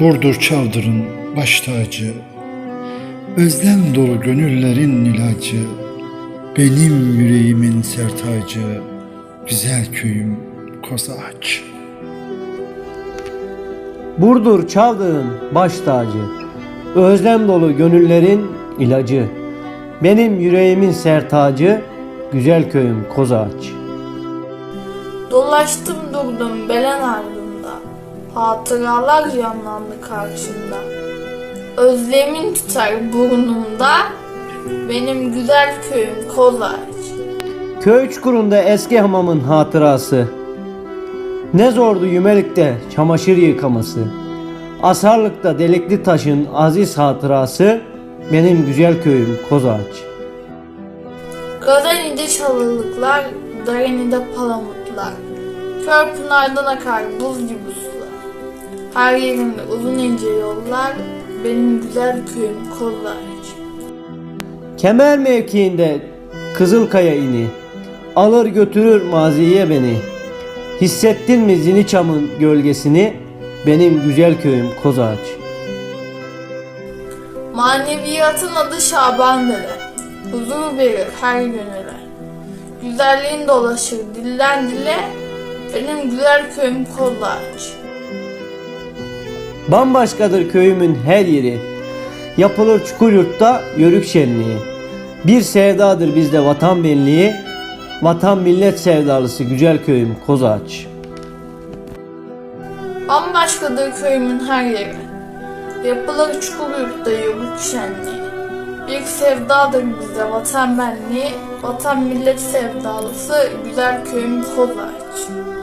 Burdur Çavdır'ın baş tacı, özlem dolu gönüllerin ilacı, benim yüreğimin sertacı, güzel köyüm Kozağaç. Burdur Çavdağ'ın baş tacı, özlem dolu gönüllerin ilacı, benim yüreğimin sertacı, güzel köyüm Kozağaç. Dolaştım durdum belen ardında. Hatıralar canlandı karşımda. Özlemin tutar burnumda. Benim güzel köyüm Kozağaç. Köy çukurunda eski hamamın hatırası, ne zordu Yümelik'te çamaşır yıkaması, Asarlık'ta delikli taşın aziz hatırası, benim güzel köyüm Kozağaç. Gazani'de çalılıklar, Dareni'de palamutlar. Körpınardan akar buz gibi sular. Her yerinde uzun ince yollar. Benim güzel köyüm Kozağaç. Kemer mevkiinde Kızılkaya ini Alır götürür maziye beni Hissettin mi Ziniçam'ın gölgesini Benim güzel köyüm Kozağaç Maneviyatın adı Şaban Dere. Huzur verir her gönüle. Güzelliğin dolaşır dilden dile. Benim güzel köyüm Kozağaç. Bambaşkadır köyümün her yeri Yapılır Çukuryurt'ta yörük şenliği Bir sevdadır bizde vatan benliği Vatan millet sevdalısı güzel köyüm Kozağaç Bambaşkadır köyümün her yeri. Yapılır çukur yurtta yoluk şenliği. Bir sevdadır bize vatan benliği, vatan millet sevdalısı güzel köyüm Kozağaç.